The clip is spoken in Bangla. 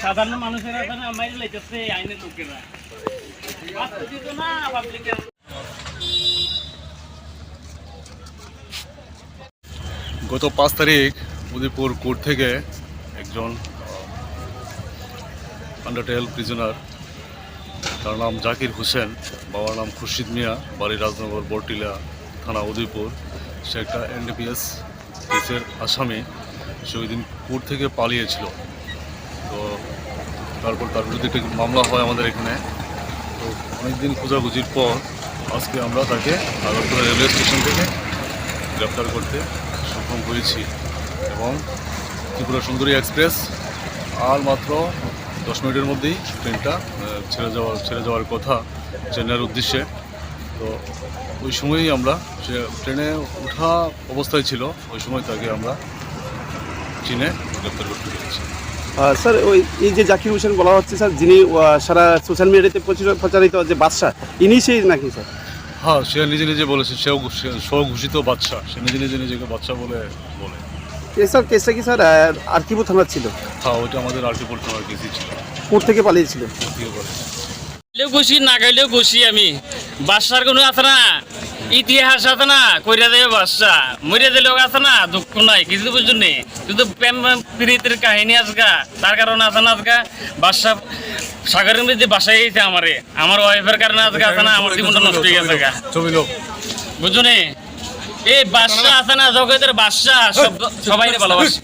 সাধারণ মানুষের এখানে আইনের লোকেরা। না পাবলিকের গত পাঁচ তারিখ উদয়পুর কোর্ট থেকে একজন আন্ডারটেল প্রিজনার তার নাম জাকির হোসেন, বাবার নাম খুরশিদ মিয়া, বাড়ি রাজনগর, বরটিলা থানা উদয়পুর। সে একটা এনডিপিএস কেসের আসামি। সে ওই দিন কোর্ট থেকে পালিয়েছিল। তো তারপর তার বিরুদ্ধে একটি মামলা হয় আমাদের এখানে। তো অনেকদিন খোঁজাখুঁজির পর আজকে আমরা তাকে আগরতলা রেলওয়ে স্টেশন থেকে গ্রেপ্তার করতে সক্ষম হয়েছি এবং ত্রিপুরা সুন্দরী এক্সপ্রেস আর মাত্র দশ মিনিটের মধ্যেই ট্রেনটা ছেড়ে যাওয়ার ছেড়ে যাওয়ার কথা চেন্নাইয়ের উদ্দেশ্যে। তো ওই সময়ই আমরা সে ট্রেনে ওঠা অবস্থায় ছিল, ওই সময় তাকে আমরা চীনে গ্রেপ্তার করতে পেরেছি। স্যার ওই এই যে জাকির হোসেন বলা হচ্ছে স্যার যিনি সারা সোশ্যাল মিডিয়াতে প্রচার- প্রচারিত যে বাদশাহ ইনি সেই নাকি স্যার? হ্যাঁ সে নিজে নিজে বলেছে সেও স্বঘোষিত বাচ্চা সে নিজে নিজে নিজেকে বাচ্চা বলে বলে। স্যার কেসটা কি স্যার আরকিপুর থানার ছিল? হ্যাঁ ওইটা আমাদের আর্টিপুর থানার কেসই ছিল। কোর্ট থেকে পালিয়েছিল? ঠিক বলে খাইলেও খুশি না খাইলেও খুশি আমি। বাসার কোনো আছে না? ইতিহাস আছে না কইরা দেবে বাসা মরিয়া দিলেও আছে না দুঃখ নাই কিছু বুঝুন নেই কিন্তু প্রেম প্রীতির কাহিনী আজকা তার কারণে আছে না আজকা? বাসা সাগরের মধ্যে বাসায় গেছে আমারে। আমার ওয়াইফের কারণে আজকে আছে না আমার জীবনটা নষ্ট হয়ে গেছে বুঝুন এই বাসা আছে না জগতের সব সবাই ভালোবাসে।